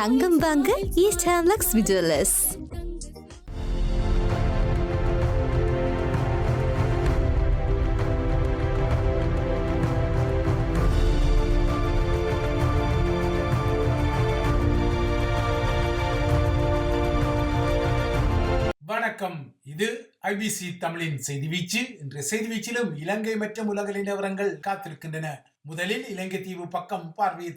தங்கம் வாங்க ஈஸ்ட் ஹேம்லக்ஸ் விஜுவலர்ஸ் வணக்கம். இது ஐபிசி தமிழின் செய்தி வீச்சு. இன்றைய செய்தி வீச்சிலும் இலங்கை மற்றும் உலக நிலவரங்கள் காத்திருக்கின்றன. முதலில் இலங்கை தீவு பக்கம் பார்வையை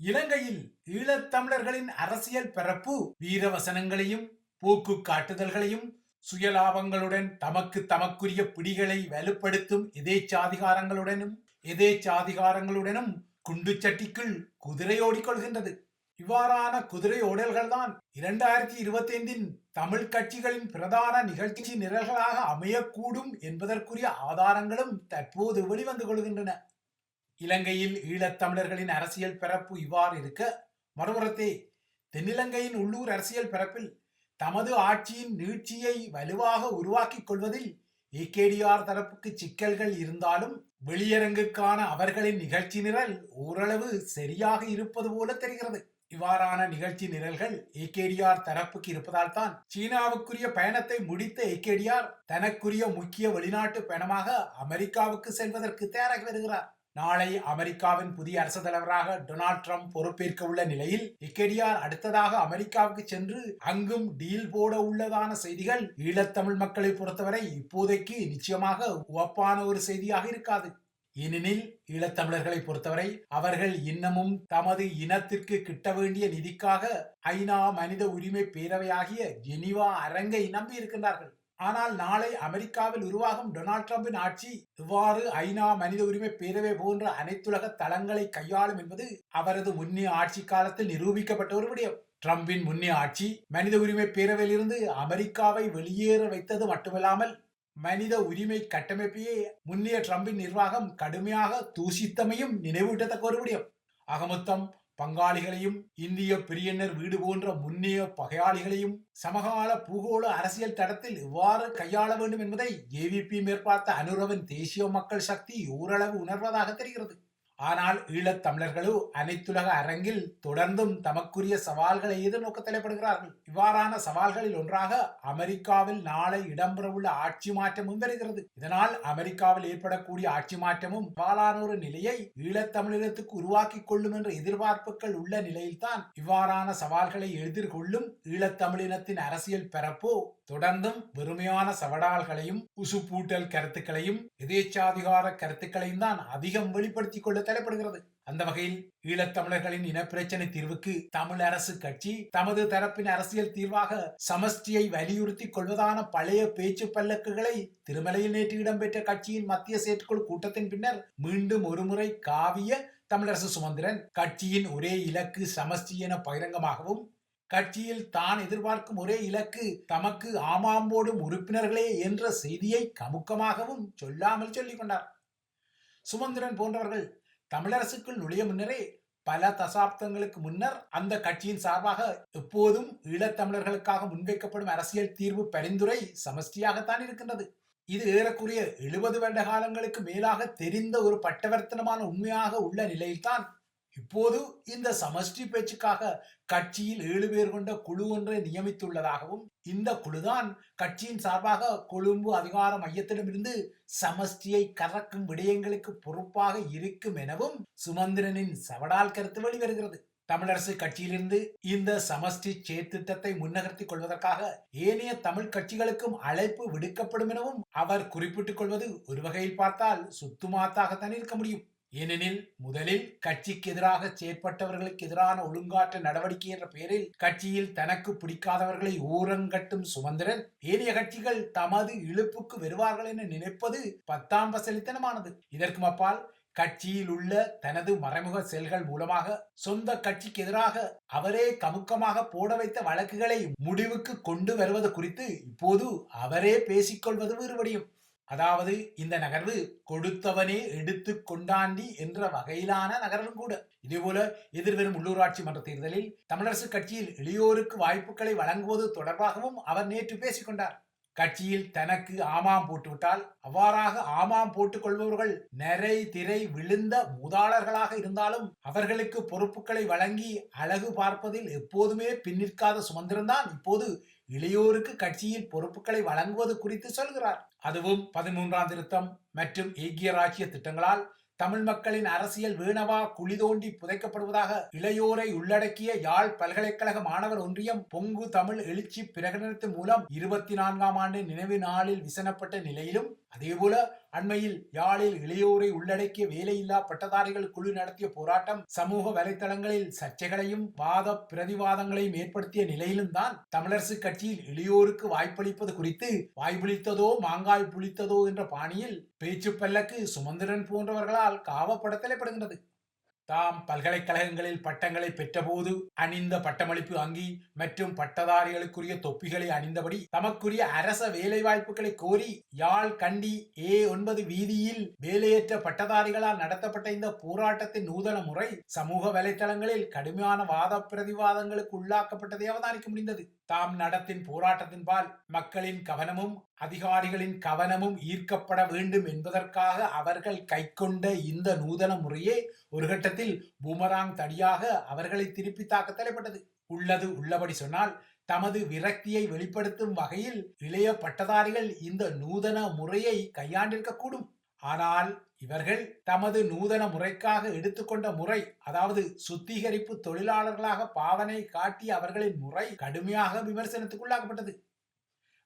இலங்கையில் ஈழத்தமிழர்களின் அரசியல் பரப்பு வீரவசனங்களையும் போக்கு காட்டுதல்களையும் சுயலாபங்களுடன் தமக்கு தமக்குரிய பிடிகளை வலுப்படுத்தும் எதேச்சாதிகாரங்களுடனும் எதேச்சாதிகாரங்களுடனும் குண்டுச்சட்டிக்குள் குதிரையோடிக் கொள்கின்றது இவ்வாறான குதிரை ஓடல்கள் தான் இரண்டாயிரத்தி இருபத்தி ஐந்தின் தமிழ் கட்சிகளின் பிரதான நிகழ்ச்சி நிரல்களாக அமையக்கூடும் என்பதற்குரிய ஆதாரங்களும் தற்போது வெளிவந்து கொள்கின்றன. இலங்கையில் ஈழத்தமிழர்களின் அரசியல் பிறப்பு இவ்வாறு இருக்க மறுபுறத்தே தென்னிலங்கையின் உள்ளூர் அரசியல் பிறப்பில் தமது ஆட்சியின் நீட்சியை வலுவாக உருவாக்கிக் கொள்வதில் ஏகேடிஆர் தரப்புக்கு சிக்கல்கள் இருந்தாலும் வெளியரங்குக்கான அவர்களின் நிகழ்ச்சி நிரல் ஓரளவு சரியாக இருப்பது போல தெரிகிறது. இவ்வாறான நிகழ்ச்சி நிரல்கள் ஏகேடிஆர் தரப்புக்கு இருப்பதால் தான் சீனாவுக்குரிய பயணத்தை முடித்த ஏகேடிஆர் தனக்குரிய முக்கிய வெளிநாட்டு பயணமாக அமெரிக்காவுக்கு செல்வதற்கு தயாராகி வருகிறார். நாளை அமெரிக்காவின் புதிய அரசு தலைவராக டொனால்ட் ட்ரம்ப் பொறுப்பேற்க உள்ள நிலையில் இக்கெடியார் அடுத்ததாக அமெரிக்காவுக்கு சென்று அங்கும் டீல் போட உள்ளதான செய்திகள் ஈழத்தமிழ் மக்களை பொறுத்தவரை இப்போதைக்கு நிச்சயமாக உவப்பான ஒரு செய்தியாக இருக்காது. ஏனெனில் ஈழத்தமிழர்களை பொறுத்தவரை அவர்கள் இன்னமும் தமது இனத்திற்கு கிட்ட வேண்டிய நிதிக்காக ஐநா மனித உரிமை பேரவையாகிய ஜெனிவா அரங்கை நம்பி இருக்கின்றார்கள் ஆனால் நாளை அமெரிக்காவில் உருவாகும் டொனால்ட் ட்ரம்பின் ஆட்சி இவ்வாறு ஐநா மனித உரிமை பேரவை போன்ற அனைத்துலக தளங்களை கையாளும் என்பது அவரது முன்னிய ஆட்சி காலத்தில் நிரூபிக்கப்பட்ட ஒரு விடயம். ட்ரம்பின் முன்னிய ஆட்சி மனித உரிமை பேரவையிலிருந்து அமெரிக்காவை வெளியேற வைத்தது மட்டுமில்லாமல் மனித உரிமை கட்டமைப்பையே முன்னிய ட்ரம்பின் நிர்வாகம் கடுமையாக தூசித்தமையும் நினைவூட்டத்தக்க ஒரு விடயம். அகமொத்தம் பங்காளிகளையும் இந்திய பெரியனர் வீடு போன்ற முன்னிய பகையாளிகளையும் சமகால பூகோள அரசியல் தடத்தில் எவ்வாறு கையாள வேண்டும் என்பதை ஏவிபி மேற்பார்த்த அனுரவின் தேசிய மக்கள் சக்தி ஓரளவு உணர்வதாக தெரிகிறது. ஆனால் ஈழத் தமிழர்களோ அனைத்துலக அரங்கில் தொடர்ந்தும் தமக்குரிய சவால்களை எதிர்நோக்க தலைப்படுகிறார்கள் இவ்வாறான சவால்களில் ஒன்றாக அமெரிக்காவில் நாளை இடம்பெறவுள்ள ஆட்சி மாற்றமும் வருகிறது இதனால் அமெரிக்காவில் ஏற்படக்கூடிய ஆட்சி மாற்றமும் சவாலான ஒரு நிலையை ஈழத்தமிழகத்துக்கு உருவாக்கி கொள்ளும் என்ற எதிர்பார்ப்புகள் உள்ள நிலையில்தான் இவ்வாறான சவால்களை எதிர்கொள்ளும் ஈழத்தமிழினத்தின் அரசியல் பரப்போ தொடர்ந்தும் வெறுமையான சவடால்களையும் உசுப்பூட்டல் கருத்துக்களையும் எதேச்சாதிகார கருத்துக்களையும் தான் அதிகம் வெளிப்படுத்திக் கொள்ள தலைப்படுகிறது. அந்த வகையில் ஈழத்தமிழர்களின் இனப்பிரச்சனை தீர்வுக்கு தமிழ் அரசு கட்சி தமது தரப்பின் அரசியல் தீர்வாக சமஷ்டியை வலியுறுத்தி கொள்வதான பழைய பேச்சு பல்லக்குகளை திருமலையில் நேற்று இடம்பெற்ற கட்சியின் மத்திய செயற்குழு கூட்டத்தின் பின்னர் மீண்டும் ஒருமுறை காவிய தமிழரசு சுமந்திரன் கட்சியின் ஒரே இலக்கு சமஷ்டி என பகிரங்கமாகவும் கட்சியில் தான் எதிர்பார்க்கும் ஒரே இலக்கு தமக்கு ஆமாம் போடும் உறுப்பினர்களே என்ற செய்தியை கமுக்கமாகவும் சொல்லாமல் சொல்லிக் கொண்டார் சுமந்திரன் போன்றவர்கள் தமிழரசுக்குள் நுழைய முன்னரே பல தசாப்தங்களுக்கு முன்னர் அந்த கட்சியின் சார்பாக எப்போதும் ஈழத்தமிழர்களுக்காக முன்வைக்கப்படும் அரசியல் தீர்வு பரிந்துரை சமஷ்டியாகத்தான் இருக்கின்றது. இது ஏறக்குறைய எழுபது வருட காலங்களுக்கு மேலாக தெரிந்த ஒரு பட்டவர்த்தனமான உண்மையாக உள்ள நிலையில்தான் இப்போது இந்த சமஷ்டி பேச்சுக்காக கட்சியில் ஏழு பேர் கொண்ட குழு ஒன்றை நியமித்துள்ளதாகவும் இந்த குழுதான் கட்சியின் சார்பாக கொழும்பு அதிகார மையத்திடமிருந்து சமஷ்டியை கறக்கும் விடயங்களுக்கு பொறுப்பாக இருக்கும் எனவும் சுமந்திரனின் சவடால் கருத்து வெளிவருகிறது. தமிழரசு கட்சியிலிருந்து இந்த சமஷ்டி செயற்திட்டத்தை முன்னகர்த்திக் கொள்வதற்காக ஏனைய தமிழ் கட்சிகளுக்கும் அழைப்பு விடுக்கப்படும் எனவும் அவர் குறிப்பிட்டுக் கொள்வது ஒரு வகையில் பார்த்தால் சுத்துமாத்தாகத்தான் இருக்க முடியும். ஏனெனில் முதலில் கட்சிக்கு எதிராக செயற்பட்டவர்களுக்கு எதிரான ஒழுங்காற்று நடவடிக்கை என்ற பெயரில் கட்சியில் தனக்கு பிடிக்காதவர்களை ஊரங்கட்டும் சுமந்திரன் ஏனைய கட்சிகள் தமது இழுப்புக்கு வருவார்கள் என நினைப்பது பத்தாம் பசலித்தனமானது. இதற்கு அப்பால் கட்சியில் உள்ள தனது மறைமுக செயல்கள் மூலமாக சொந்த கட்சிக்கு எதிராக அவரே கமுக்கமாக போட வைத்த வழக்குகளை முடிவுக்கு கொண்டு வருவது குறித்து இப்போது அவரே பேசிக்கொள்வது வேறுபடியும். அதாவது இந்த நகர்வு கொடுத்தவனே எடுத்து கொண்டாண்டி என்ற வகையிலான நகர்வும் கூட. இதேபோல எதிர்வரும் உள்ளூராட்சி மன்ற தேர்தலில் தமிழரசு கட்சியில் இளையோருக்கு வாய்ப்புகளை வழங்குவது தொடர்பாகவும் அவர் நேற்று பேசிக்கொண்டார் கட்சியில் தனக்கு ஆமாம் போட்டுவிட்டால் அவ்வாறாக ஆமாம் போட்டுக் கொள்பவர்கள் நிறை திரை விழுந்த மூதாளர்களாக இருந்தாலும் அவர்களுக்கு பொறுப்புகளை வழங்கி அழகு பார்ப்பதில் எப்போதுமே பின்னிற்காத சுமந்திரன்தான் இப்போது இளையோருக்கு கட்சியில் பொறுப்புகளை வழங்குவது குறித்து சொல்கிறார். அதுவும் பதிமூன்றாம் திருத்தம் மற்றும் ஏகிய ராஜ்ய திட்டங்களால் தமிழ் மக்களின் அரசியல் வீணவா குழி தோண்டி புதைக்கப்படுவதாக இளையோரை உள்ளடக்கிய யாழ் பல்கலைக்கழக மாணவர் ஒன்றியம் பொங்கு தமிழ் எழுச்சி பிரகடனத்தின் மூலம் இருபத்தி நான்காம் ஆண்டு நினைவு நாளில் விசனப்பட்ட நிலையிலும் அதேபோல அண்மையில் யாழில் இளையோரை உள்ளடக்கிய வேலையில்லா பட்டதாரிகள் குழு நடத்திய போராட்டம் சமூக வலைத்தளங்களில் சர்ச்சைகளையும் வாத பிரதிவாதங்களையும் ஏற்படுத்திய நிலையிலும் தான் தமிழரசு கட்சியில் இளையோருக்கு வாய்ப்பளிப்பது குறித்து வாய்ப்புளித்ததோ மாங்காய் புளித்ததோ என்ற பாணியில் பேச்சு பல்லக்கு சுமந்திரன் போன்றவர்களால் காவப்படுத்தலைப்படுகின்றது தாம் பல்கலைக்கழகங்களில் பட்டங்களை பெற்றபோது அணிந்த பட்டமளிப்பு அங்கி மற்றும் பட்டதாரிகளுக்குரிய தொப்பிகளை அணிந்தபடி தமக்குரிய அரச வேலைவாய்ப்புகளை கோரி யாழ் கண்டி ஏ ஒன்பது வீதியில் வேலையற்ற பட்டதாரிகளால் நடத்தப்பட்ட இந்த போராட்டத்தின் நூதன முறை சமூக வலைத்தளங்களில் கடுமையான வாத பிரதிவாதங்களுக்கு உள்ளாக்கப்பட்டதை அவதானிக்க முடிந்தது. தாம் நடத்தின் போராட்டத்தின்பால் மக்களின் கவனமும் அதிகாரிகளின் கவனமும் ஈர்க்கப்பட வேண்டும் என்பதற்காக அவர்கள் கைக்கொண்ட இந்த நூதன முறையே ஒரு கட்டத்தில் பூமராங் தடியாக அவர்களை திருப்பி தாக்க தலைப்பட்டது உள்ளது உள்ளபடி சொன்னால் தமது விரக்தியை வெளிப்படுத்தும் வகையில் இளைய பட்டதாரிகள் இந்த நூதன முறையை கையாண்டிருக்கக்கூடும். ஆனால் இவர்கள் தமது நூதன முறைக்காக எடுத்துக்கொண்ட முறை அதாவது சுத்திகரிப்பு தொழிலாளர்களாக பாவனை காட்டி அவர்களின் முறை கடுமையாக விமர்சனத்துக்குள்ளாக்கப்பட்டது.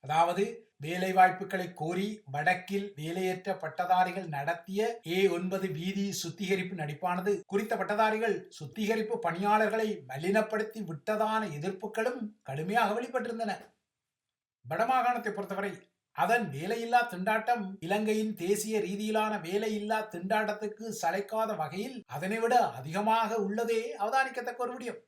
அதாவது வேலை வாய்ப்புகளை கோரி வடக்கில் வேலையற்ற பட்டதாரிகள் நடத்திய ஏ ஒன்பது வீதி சுத்திகரிப்பு நடிப்பானது குறித்த பட்டதாரிகள் சுத்திகரிப்பு பணியாளர்களை மலினப்படுத்தி விட்டதான எதிர்ப்புகளும் கடுமையாக வெளிப்பட்டிருந்தன. வடமாகாணத்தை பொறுத்தவரை அதன் வேலையில்லா திண்டாட்டம் இலங்கையின் தேசிய ரீதியிலான வேலையில்லா திண்டாட்டத்துக்கு சளைக்காத வகையில் அதனை விட அதிகமாக உள்ளதே அவதானிக்கத்தக்க ஒரு விடயம்.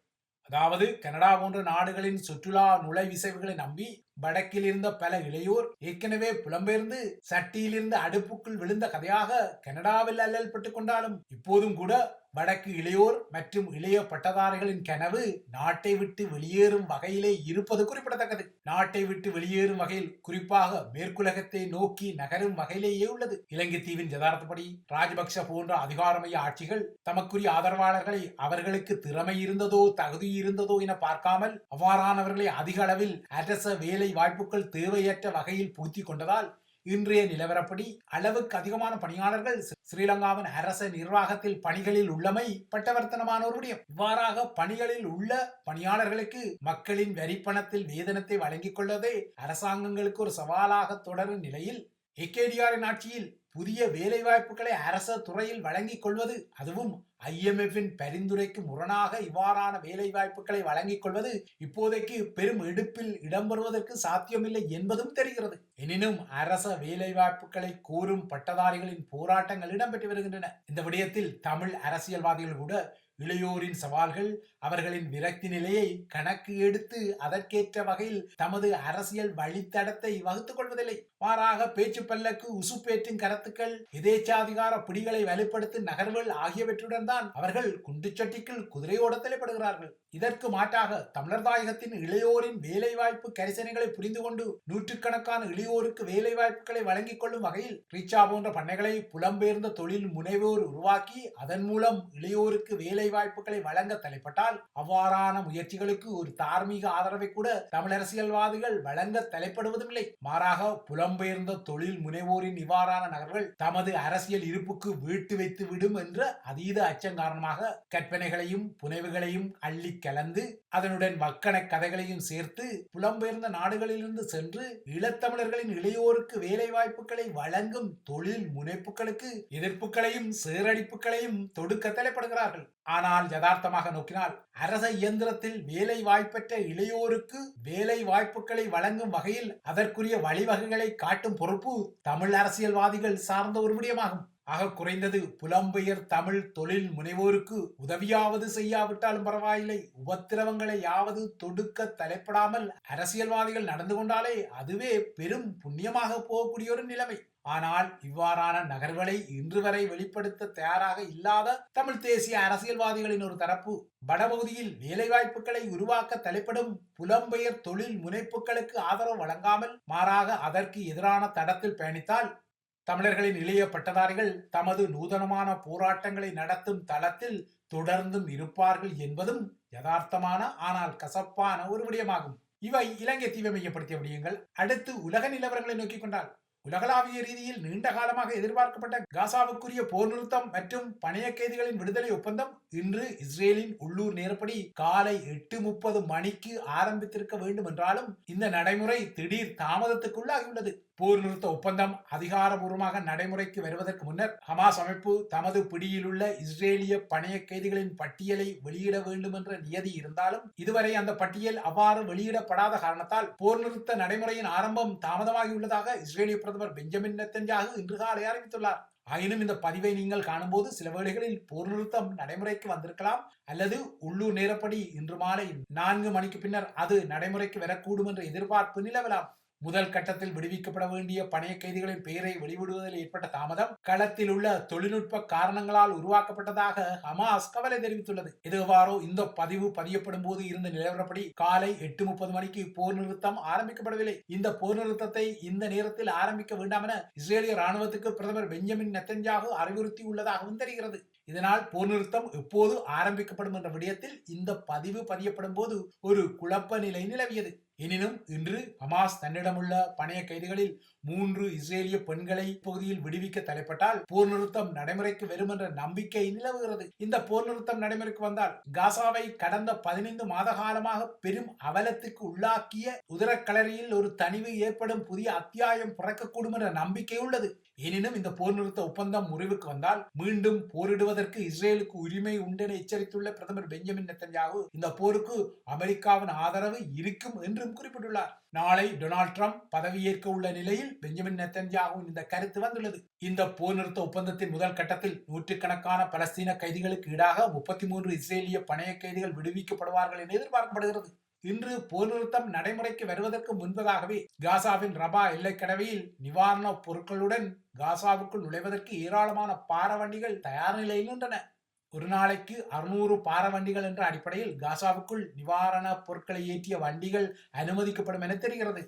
அதாவது கனடா போன்ற நாடுகளின் சுற்றுலா நுழைவிசைவுகளை நம்பி வடக்கில் இருந்த பல இளையோர் ஏற்கனவே புலம்பெயர்ந்து சட்டியிலிருந்து அடுப்புக்குள் விழுந்த கதையாக கனடாவில் அல்லல் பட்டுக் கொண்டாலும் இப்போதும் கூட வடக்கு இளையோர் மற்றும் இளைய பட்டதாரிகளின் கனவு நாட்டை விட்டு வெளியேறும் வகையிலே இருப்பது குறிப்பிடத்தக்கது. நாட்டை விட்டு வெளியேறும் வகையில் குறிப்பாக மேற்குலகத்தை நோக்கி நகரும் வகையிலேயே உள்ளது. இலங்கை தீவின் யதார்த்தப்படி ராஜபக்ச போன்ற அதிகாரமய ஆட்சிகள் தமக்குரிய ஆதரவாளர்களை அவர்களுக்கு திறமை இருந்ததோ தகுதி இருந்ததோ என பார்க்காமல் அவ்வாறானவர்களை அதிக அளவில் அரச வேலை வேலை வாய்ப்புகள் தேவையற்ற வகையில் பூர்த்தி கொண்டதால் இன்றைய நிலவரப்படி அளவுக்கு அதிகமான பணியாளர்கள் ஸ்ரீலங்காவின் அரச நிர்வாகத்தில் பணிகளில் உள்ளமை பட்டவர்த்தனமான ஒரு விடயம் இவ்வாறாக பணிகளில் உள்ள பணியாளர்களுக்கு மக்களின் வரிப்பணத்தில் வேதனத்தை வழங்கிக் கொள்வதே அரசாங்கங்களுக்கு ஒரு சவாலாக தொடரும் நிலையில் ஏகேடிஆரின் ஆட்சியில் புதிய வேலைவாய்ப்புகளை அரச துறையில் வழங்கிக் கொள்வது அதுவும் ஐஎம்எஃபின் பரிந்துரைக்கு முரணாக இவ்வாறான வேலை வாய்ப்புகளை வழங்கிக் கொள்வது இப்போதைக்கு பெரும் எடுப்பில் இடம்பெறுவதற்கு சாத்தியமில்லை என்பதும் தெரிகிறது. எனினும் அரச வேலை வாய்ப்புகளை கூறும் பட்டதாரிகளின் போராட்டங்கள் இடம்பெற்று வருகின்றன. இந்த விடயத்தில் தமிழ் அரசியல்வாதிகள் கூட இளையோரின் சவால்கள் அவர்களின் விரக்தி நிலையை கணக்கு எடுத்து அதற்கேற்ற வகையில் தமது அரசியல் வழித்தடத்தை வகுத்துக் கொள்வதில்லை. மாறாக பேச்சு பல்லக்கு உசுப்பேற்றும் கருத்துக்கள் எதேச்சாதிகார பிடிகளை வலுப்படுத்தும் நகர்வுகள் ஆகியவற்றுடன் தான் அவர்கள் குண்டுச்சட்டிக்குள் குதிரையோட தலைப்படுகிறார்கள் இதற்கு மாற்றாக தமிழர் தாயகத்தின் இளையோரின் வேலை வாய்ப்பு கரிசனைகளை புரிந்து கொண்டு நூற்றுக்கணக்கான இளையோருக்கு வேலை வாய்ப்புகளை வழங்கிக் கொள்ளும் வகையில் ரீச்சா போன்ற பண்ணைகளை புலம்பெயர்ந்த தொழில் முனைவோர் உருவாக்கி அதன் மூலம் இளையோருக்கு வேலை வாய்ப்புகளை வழங்க தலைப்பட்டால் அவ்வாறான முயற்சிகளுக்கு ஒரு தார்மீக ஆதரவை கூட தமிழரசியல்வாதிகள் வழங்க தலைப்படுவதும் இல்லை மாறாக புலம்பெயர்ந்த தொழில் முனைவோரின் இவ்வாறான நகர்கள் தமது அரசியல் இருப்புக்கு வீட்டு வைத்து விடும் என்ற அதீத அச்சம் காரணமாக கற்பனைகளையும் புனைவுகளையும் அள்ளி கலந்து அதனுடன் மக்கண கதைகளையும் சேர்த்து புலம்பெயர்ந்த நாடுகளிலிருந்து சென்று ஈழத்தமிழர்களின் இளையோருக்கு வேலை வாய்ப்புகளை வழங்கும் தொழில் முனைப்புகளுக்கு எதிர்ப்புகளையும் சேரடிப்புகளையும் தொடுக்க தலைப்படுகிறார்கள் ஆனால் யதார்த்தமாக நோக்கினால் அரச இயந்திரத்தில் வேலை வாய்ப்பற்ற இளையோருக்கு வேலை வாய்ப்புகளை வழங்கும் வகையில் அதற்குரிய வழிவகைகளை காட்டும் பொறுப்பு தமிழ் அரசியல்வாதிகள் சார்ந்த ஒரு விடயமாகும். ஆக குறைந்தது புலம்பெயர் தமிழ் தொழில் முனைவோருக்கு உதவியாவது செய்யாவிட்டாலும் பரவாயில்லை. உபத்திரவங்களை யாவது தொடுக்க தலைப்படாமல் அரசியல்வாதிகள் நடந்து கொண்டாலே அதுவே பெரும் புண்ணியமாக போகக்கூடிய ஒரு நிலைமை. ஆனால் இவ்வாறான நகர்வுகளை இன்று வரை வெளிப்படுத்த தயாராக இல்லாத தமிழ் தேசிய அரசியல்வாதிகளின் ஒரு தரப்பு வடபகுதியில் வேலைவாய்ப்புகளை உருவாக்க தலைப்படும் புலம்பெயர் தொழில் முனைப்புகளுக்கு ஆதரவு வழங்காமல் மாறாக அதற்கு எதிரான தடத்தில் பயணித்தால் தமிழர்களின் இளைய பட்டதாரிகள் தமது நூதனமான போராட்டங்களை நடத்தும் தளத்தில் தொடர்ந்தும் இருப்பார்கள் என்பதும் யதார்த்தமான ஆனால் கசப்பான ஒரு விடயமாகும். இவை இலங்கை தீவை மையப்படுத்திய விடயங்கள். அடுத்து உலக நிலவரங்களை நோக்கிக் கொண்டால் உலகளாவிய ரீதியில் நீண்ட காலமாக எதிர்பார்க்கப்பட்ட காசாவுக்குரிய போர் நிறுத்தம் மற்றும் பணைய கைதிகளின் விடுதலை ஒப்பந்தம் இன்று இஸ்ரேலின் உள்ளூர் நேரப்படி காலை எட்டு முப்பது மணிக்கு ஆரம்பித்திருக்க வேண்டும் என்றாலும் இந்த நடைமுறை திடீர் தாமதத்துக்குள்ளாகியுள்ளது. போர் நிறுத்த ஒப்பந்தம் அதிகாரபூர்வமாக நடைமுறைக்கு வருவதற்கு முன்னர் ஹமாஸ் அமைப்பு தமது பிடியிலுள்ள இஸ்ரேலிய பணைய கைதிகளின் பட்டியலை வெளியிட வேண்டும் என்ற நியதி இருந்தாலும் இதுவரை அந்த பட்டியல் அவ்வாறு வெளியிடப்படாத காரணத்தால் போர் நிறுத்த நடைமுறையின் ஆரம்பம் தாமதமாகியுள்ளதாக இஸ்ரேலிய பிரதமர் பெஞ்சமின் நெத்தன்யாகு இன்று காலை அறிவித்துள்ளார். ஆயினும் இந்த பதிவை நீங்கள் காணும்போது சில வேளைகளில் போர் நிறுத்தம் நடைமுறைக்கு வந்திருக்கலாம் அல்லது உள்ளூர் நேரப்படி இன்று மாலை நான்கு மணிக்கு பின்னர் அது நடைமுறைக்கு வரக்கூடும் என்ற எதிர்பார்ப்பு நிலவலாம். முதல் கட்டத்தில் விடுவிக்கப்பட வேண்டிய பணைய கைதிகளின் பெயரை வெளிவிடுவதில் ஏற்பட்ட தாமதம் களத்தில் உள்ள தொழில்நுட்ப காரணங்களால் உருவாக்கப்பட்டதாக ஹமாஸ் கவலை தெரிவித்துள்ளது. எதுவாறோ இந்த பதிவு பதியப்படும் போது இருந்த நிலவரப்படி காலை எட்டு முப்பது மணிக்கு போர் நிறுத்தம் ஆரம்பிக்கப்படவில்லை. இந்த போர் நிறுத்தத்தை இந்த நேரத்தில் ஆரம்பிக்க வேண்டாம் என இஸ்ரேலிய ராணுவத்துக்கு பிரதமர் பெஞ்சமின் நெத்தன்யாகு அறிவுறுத்தி உள்ளதாகவும் தெரிகிறது. இதனால் போர் நிறுத்தம் எப்போது ஆரம்பிக்கப்படும் என்ற விடயத்தில் இந்த பதிவு பதியப்படும் போது ஒரு குழப்ப நிலை நிலவியது. எனினும் இன்று ஹமாஸ் தன்னிடமுள்ள பணைய கைதிகளில் மூன்று இஸ்ரேலிய பெண்களை பகுதியில் விடுவிக்க தலைப்பட்டால் போர் நிறுத்தம் நடைமுறைக்கு வரும் என்ற நம்பிக்கை நிலவுகிறது. இந்த போர் நிறுத்தம் நடைமுறைக்கு வந்தால் காசாவை கடந்த பதினைந்து மாத காலமாக பெரும் அவலத்துக்கு உள்ளாக்கிய உதரக்கலரியில் ஒரு தனிவு ஏற்படும் புதிய அத்தியாயம் பிறக்கக்கூடும் என்ற நம்பிக்கை உள்ளது. எனினும் இந்த போர் நிறுத்த ஒப்பந்தம் முறிவுக்கு வந்தால் மீண்டும் போரிடுவதற்கு இஸ்ரேலுக்கு உரிமை உண்டென எச்சரித்துள்ள பிரதமர் பெஞ்சமின் நெத்தன்யாகு இந்த போருக்கு அமெரிக்காவின் ஆதரவு இருக்கும் என்றும் குறிப்பிட்டுள்ளார். நாளை டொனால்ட் ட்ரம்ப் பதவியேற்க உள்ள நிலையில் பெஞ்சமின் நெத்தன்யாகுவின் இந்த கருத்து வந்துள்ளது. இந்த போர் நிறுத்த ஒப்பந்தத்தின் முதல் கட்டத்தில் நூற்றுக்கணக்கான பலஸ்தீன கைதிகளுக்கு ஈடாக முப்பத்தி மூன்று இஸ்ரேலிய பணைய கைதிகள் விடுவிக்கப்படுவார்கள் என எதிர்பார்க்கப்படுகிறது. இன்று போர் நிறுத்தம் நடைமுறைக்கு வருவதற்கு முன்பதாகவே காசாவின் ரபா எல்லைக்கடவையில் நிவாரண பொருட்களுடன் காசாவுக்குள் நுழைவதற்கு ஏராளமான பாரவண்டிகள் தயார் நிலையில் நின்றன. ஒரு நாளைக்கு அறுநூறு பாரவண்டிகள் என்ற அடிப்படையில் காசாவுக்குள் நிவாரண பொருட்களை ஏற்றிய வண்டிகள் அனுமதிக்கப்படும் என தெரிகிறது.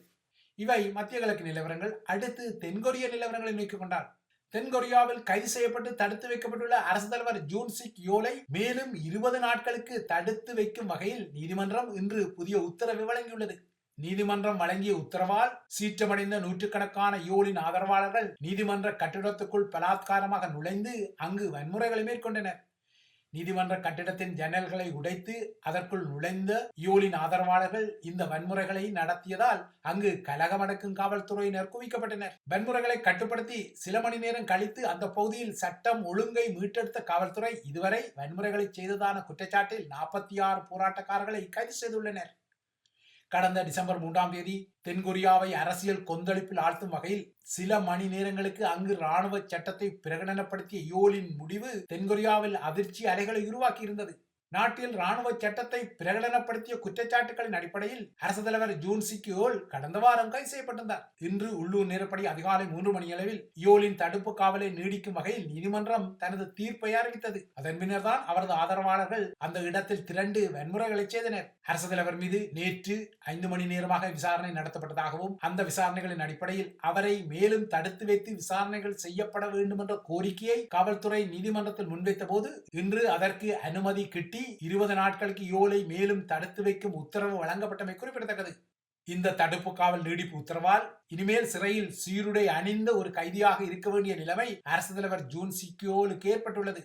இவை மத்திய கிழக்கு நிலவரங்கள் அடுத்து தென்கொரிய நிலவரங்களை நோக்கிக் கொண்டார் தென்கொரியாவில் கைது செய்யப்பட்டு தடுத்து வைக்கப்பட்டுள்ள அரசு தலைவர் ஜூன் சிக் யோலை மேலும் இருபது நாட்களுக்கு தடுத்து வைக்கும் வகையில் நீதிமன்றம் இன்று புதிய உத்தரவை வழங்கியுள்ளது. நீதிமன்றம் வழங்கிய உத்தரவால் சீற்றமடைந்த நூற்றுக்கணக்கான யோலின் ஆதரவாளர்கள் நீதிமன்ற கட்டிடத்துக்குள் பலாத்காரமாக நுழைந்து அங்கு வன்முறைகளை மேற்கொண்டனர். நீதிமன்ற கட்டிடத்தின் ஜன்னல்களை உடைத்து அதற்குள் நுழைந்த யோலின் ஆதரவாளர்கள் இந்த வன்முறைகளை நடத்தியதால் அங்கு கலகமடக்கும் காவல்துறையினர் குவிக்கப்பட்டனர். வன்முறைகளை கட்டுப்படுத்தி சில மணி நேரம் கழித்து அந்த பகுதியில் சட்டம் ஒழுங்கை மீட்டெடுத்த காவல்துறை இதுவரை வன்முறைகளை செய்ததான குற்றச்சாட்டில் நாற்பத்தி ஆறு போராட்டக்காரர்களை கைது செய்துள்ளனர். கடந்த டிசம்பர் மூன்றாம் தேதி தென்கொரியாவை அரசியல் கொந்தளிப்பில் ஆழ்த்தும் வகையில் சில மணி நேரங்களுக்கு அங்கு ராணுவ சட்டத்தை பிரகடனப்படுத்திய யோலின் முடிவு தென்கொரியாவில் அதிர்ச்சி அலைகளை உருவாக்கியிருந்தது. நாட்டில் ராணுவ சட்டத்தை பிரகடனப்படுத்திய குற்றச்சாட்டுகளின் அடிப்படையில் அரசு தலைவர் ஜூன் சிக் யோல் கடந்த வாரம் கைது செய்யப்பட்டிருந்தார். இன்று உள்ளூர் நேரப்படி அதிகாலை மூன்று மணி அளவில் யோலின் தடுப்பு காவலை நீடிக்கும் வகையில் நீதிமன்றம் தனது தீர்ப்பை அறிவித்தது. அதன் பின்னர் தான் அவரது ஆதரவாளர்கள் அந்த இடத்தில் திரண்டு வன்முறைகளை செய்தனர். அரசு தலைவர் மீது நேற்று ஐந்து மணி நேரமாக விசாரணை நடத்தப்பட்டதாகவும் அந்த விசாரணைகளின் அடிப்படையில் அவரை மேலும் தடுத்து வைத்து விசாரணைகள் செய்யப்பட வேண்டும் என்ற கோரிக்கையை காவல்துறை நீதிமன்றத்தில் முன்வைத்த போது இன்று அதற்கு அனுமதி கிட்டி இருபது நாட்களுக்கு யோலை மேலும் தடுத்து வைக்கும் உத்தரவு வழங்கப்பட்டமை குறிப்பிடத்தக்கது. இந்த தடுப்பு காவல் நீடிப்பு உத்தரவால் இனிமேல் சிறையில் சீருடை அணிந்த ஒரு கைதியாக இருக்க வேண்டிய நிலைமை அரசு தலைவர் ஜூன் சிக்கியோலுக்கு ஏற்பட்டுள்ளது.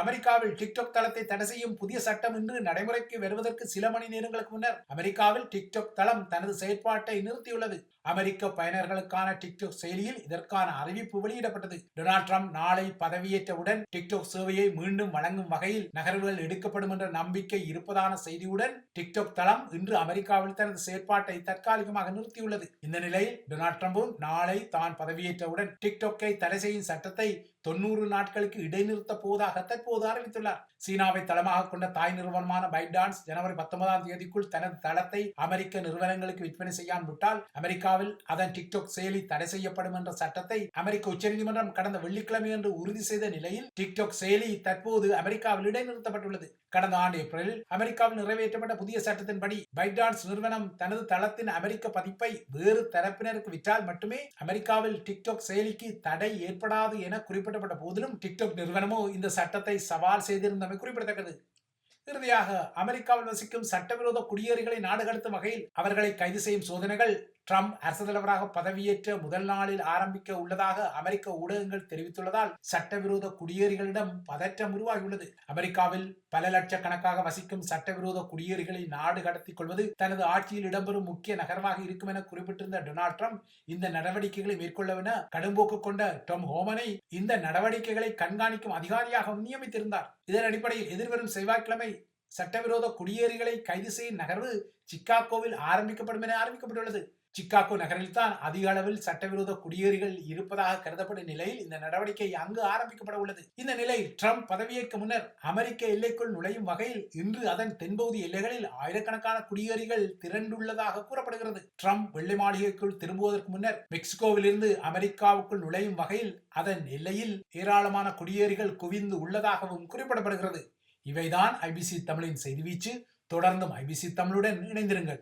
அமெரிக்காவில் டிக்டாக் தளத்தை தடை செய்யும் புதிய சட்டம் இன்று நடைமுறைக்கு வருவதற்கு சில மணி நேரங்களுக்கு முன்னர் அமெரிக்காவில் டிக்டாக் தளம் தனது செயற்பாட்டை நிறுத்தியுள்ளது. அமெரிக்க பயனர்களுக்கான டிக்டாக் செயலியில் இதற்கான அறிவிப்பு வெளியிடப்பட்டது. டொனால்ட் ட்ரம்ப் நாளை பதவியேற்றவுடன் டிக்டாக் சேவையை மீண்டும் வழங்கும் வகையில் நகர்வுகள் எடுக்கப்படும் என்ற நம்பிக்கை இருப்பதான செய்தியுடன் டிக்டாக் தளம் இன்று அமெரிக்காவில் தனது செயற்பாட்டை தற்காலிகமாக நிறுத்தியுள்ளது. இந்த நிலையில் டொனால்ட் ட்ரம்பும் நாளை தான் பதவியேற்றவுடன் டிக்டாக்கை தடை செய்யும் சட்டத்தை தொண்ணூறு நாட்களுக்கு இடைநிறுத்த போவதாக தற்போது அறிவித்துள்ளார் சீனாவை தளமாக கொண்ட தாய் நிறுவனமான பைடான்ஸ் ஜனவரி பத்தொன்பதாம் தேதிக்குள் தனது தளத்தை அமெரிக்க நிறுவனங்களுக்கு விற்பனை செய்யாமல் விட்டால் அமெரிக்காவில் அதன் டிக்டாக் செயலி தடை செய்யப்படும் என்ற சட்டத்தை அமெரிக்க உச்சநீதிமன்றம் கடந்த வெள்ளிக்கிழமை என்று உறுதி செய்த நிலையில் டிக்டாக் செயலி தற்போது அமெரிக்காவில் இடைநிறுத்தப்பட்டுள்ளது. கடந்த ஆண்டு ஏப்ரலில் அமெரிக்காவில் நிறைவேற்றப்பட்ட புதிய சட்டத்தின்படி பைடான்ஸ் நிறுவனம் தனது தளத்தின் அமெரிக்க பதிப்பை வேறு தரப்பினருக்கு விற்றால் மட்டுமே அமெரிக்காவில் டிக்டாக் செயலிக்கு தடை ஏற்படாது என குறிப்பிட்ட குறிப்பிடப்பட்ட போதிலும் டிக்டாக் நிறுவனமோ இந்த சட்டத்தை சவால் செய்திருந்தமை குறிப்பிடத்தக்கது. இறுதியாக அமெரிக்காவில் வசிக்கும் சட்டவிரோத குடியேறிகளை நாடு கடத்தும் வகையில் அவர்களை கைது செய்யும் சோதனைகள் ட்ரம்ப் அரசு தலைவராக பதவியேற்ற முதல் நாளில் ஆரம்பிக்க உள்ளதாக அமெரிக்க ஊடகங்கள் தெரிவித்துள்ளதால் சட்டவிரோத குடியேறிகளிடம் பதற்றம் உருவாகியுள்ளது. அமெரிக்காவில் பல லட்சக்கணக்காக வசிக்கும் சட்டவிரோத குடியேறிகளை நாடு கடத்திக் கொள்வது தனது ஆட்சியில் இடம்பெறும் முக்கிய நகரமாக இருக்கும் என குறிப்பிட்டிருந்த டொனால்ட் ட்ரம்ப் இந்த நடவடிக்கைகளை மேற்கொள்ளவென கடும்போக்கு கொண்ட டொம் ஹோமனை இந்த நடவடிக்கைகளை கண்காணிக்கும் அதிகாரியாக நியமித்திருந்தார். இதன் அடிப்படையில் எதிர்வரும் செவ்வாய்க்கிழமை சட்டவிரோத குடியேறிகளை கைது செய்யும் நகர்வு சிக்காகோவில் ஆரம்பிக்கப்படும் என அறிவிக்கப்பட்டுள்ளது. சிக்காகோ நகரில் தான் அதிக அளவில் சட்டவிரோத குடியேறிகள் இருப்பதாக கருதப்படும் நிலையில் இந்த நடவடிக்கை அங்கு ஆரம்பிக்கப்பட உள்ளது. இந்த நிலையில் ட்ரம்ப் பதவியேற்க முன்னர் அமெரிக்க எல்லைக்குள் நுழையும் வகையில் இன்று அதன் தென்பகுதி எல்லைகளில் ஆயிரக்கணக்கான குடியேறிகள் திரண்டுள்ளதாக கூறப்படுகிறது. ட்ரம்ப் வெள்ளை மாளிகைக்குள் திரும்புவதற்கு முன்னர் மெக்சிகோவிலிருந்து அமெரிக்காவுக்குள் நுழையும் வகையில் அதன் எல்லையில் ஏராளமான குடியேறிகள் குவிந்து உள்ளதாகவும் குறிப்பிடப்படுகிறது. இவைதான் ஐபிசி தமிழின் செய்தி வீச்சு. தொடர்ந்தும் ஐபிசி தமிழுடன் இணைந்திருங்கள்.